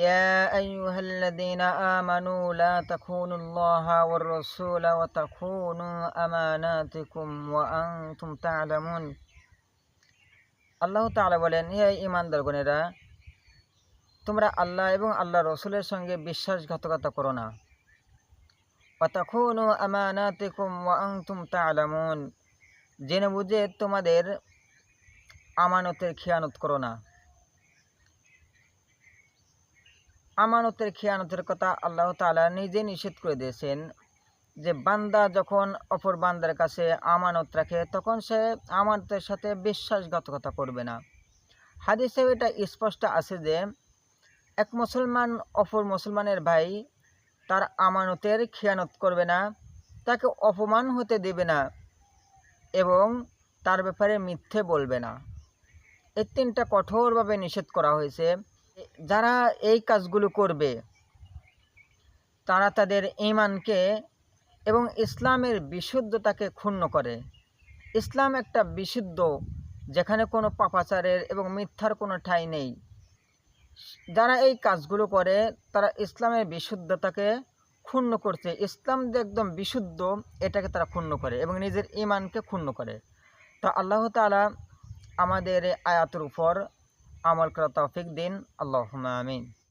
يا أيها الذين آمنوا لا تخونوا الله والرسول وتخونوا أماناتكم وأنتم تعلمون আল্লাহ তাআলা বলেন হে ইমানদারগণেরা তোমরা আল্লাহ এবং আল্লাহ রসুলের সঙ্গে বিশ্বাসঘাতকতা করো না অতখনু আমানাতিকুম ওয়া আনতুম তা'লামুন জেনে বুঝে তোমাদের আমানতের খেয়ানত করো না আমানতের খেয়ানতের কথা আল্লাহ তাআলা নিজে নিষেধ করে দিয়েছেন যে বান্দা যখন অপর বান্দার কাছে আমানত রাখে, তখন সে আমানতের সাথে বিশ্বাসঘাতকতা করবে না। হাদিসে এটা স্পষ্ট আছে যে এক মুসলমান অপর মুসলমানের ভাই তার আমানতের খেয়ানত করবে না, তাকে অপমান হতে দেবে না এবং তার ব্যাপারে মিথ্যে বলবে না। এই তিনটা কঠোরভাবে নিষেধ করা হয়েছে। যারা এই কাজগুলো করবে, তারা তাদের ইমানকে এবং ইসলামের বিশুদ্ধতাকে ক্ষুণ্ণ করে। ইসলাম একটা বিশুদ্ধ, যেখানে কোনো পাপাচারের এবং মিথ্যার কোনো ঠাঁই নেই। যারা এই কাজগুলো করে, তারা ইসলামের বিশুদ্ধতাকে ক্ষুণ্ণ করছে। ইসলাম যে একদম বিশুদ্ধ, এটাকে তারা ক্ষুণ্ণ করে এবং নিজের ইমানকে ক্ষুণ্ণ করে। তো আল্লাহ তালা আমাদের আয়াতের উপর আমল করা তৌফিক দিন। আল্লাহ আমিন।